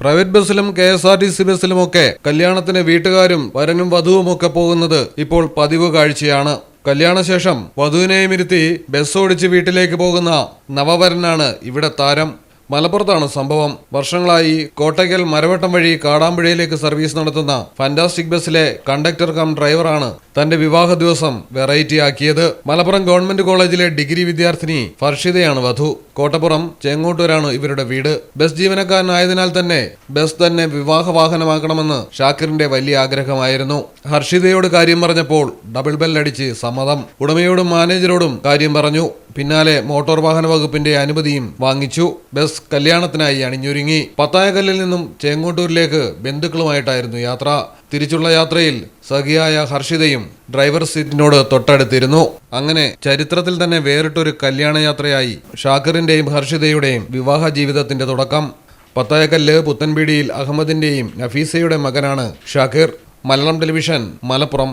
Private ബസ്സിലും K S R T C ബസ്സിലുമൊക്കെ കല്യാണത്തിന് വീട്ടുകാരും വരനും വധുവുമൊക്കെ പോകുന്നത് ഇപ്പോൾ പതിവ് കാഴ്ചയാണ്. കല്യാണശേഷം വധുവിനെയും ഇരുത്തി ബസ് ഓടിച്ച് വീട്ടിലേക്ക് പോകുന്ന നവവരനാണ് ഇവിടെ താരം. മലപ്പുറത്താണ് സംഭവം. വർഷങ്ങളായി കോട്ടയ്ക്കൽ മരവട്ടം വഴി കാടാമ്പുഴയിലേക്ക് സർവീസ് നടത്തുന്ന ഫാന്റാസ്റ്റിക് ബസ്സിലെ കണ്ടക്ടർ കം ഡ്രൈവറാണ് തന്റെ വിവാഹ ദിവസം വെറൈറ്റി ആക്കിയത് മലപ്പുറം ഗവൺമെന്റ് കോളേജിലെ ഡിഗ്രി വിദ്യാർത്ഥിനി ഫർഷിതയാണ് വധു. കോട്ടപ്പുറം ചെങ്ങോട്ടൂരാണ് ഇവരുടെ വീട്. ബസ് ജീവനക്കാരനായതിനാൽ തന്നെ ബസ് തന്നെ വിവാഹ വാഹനമാക്കണമെന്ന് ഷാക്കിറിന്റെ വലിയ ആഗ്രഹമായിരുന്നു. ഹർഷിതയോട് കാര്യം പറഞ്ഞപ്പോൾ ഡബിൾ ബെല്ലടിച്ച് സമ്മതം. ഉടമയോടും മാനേജരോടും കാര്യം പറഞ്ഞു. പിന്നാലെ മോട്ടോർ വാഹന വകുപ്പിന്റെ അനുമതിയും വാങ്ങിച്ചു. ബസ് കല്യാണത്തിനായി അണിഞ്ഞൊരുങ്ങി. പത്തായകല്ലിൽ നിന്നും ചേങ്ങോട്ടൂരിലേക്ക് ബന്ധുക്കളുമായിട്ടായിരുന്നു യാത്ര. തിരിച്ചുള്ള യാത്രയിൽ സഖിയായ ഹർഷിതയും ഡ്രൈവർ സീറ്റിനോട് തൊട്ടടുത്തിരുന്നു. അങ്ങനെ ചരിത്രത്തിൽ തന്നെ വേറിട്ടൊരു കല്യാണയാത്രയായി ഷാക്കിറിന്റെയും ഹർഷിതയുടെയും വിവാഹ ജീവിതത്തിന്റെ തുടക്കം. പത്തായക്കല്ല് പുത്തൻപീടിയിൽ അഹമ്മദിന്റെയും നഫീസയുടെ മകനാണ് ഷാക്കിർ. മലയാളം ടെലിവിഷൻ മലപ്പുറം.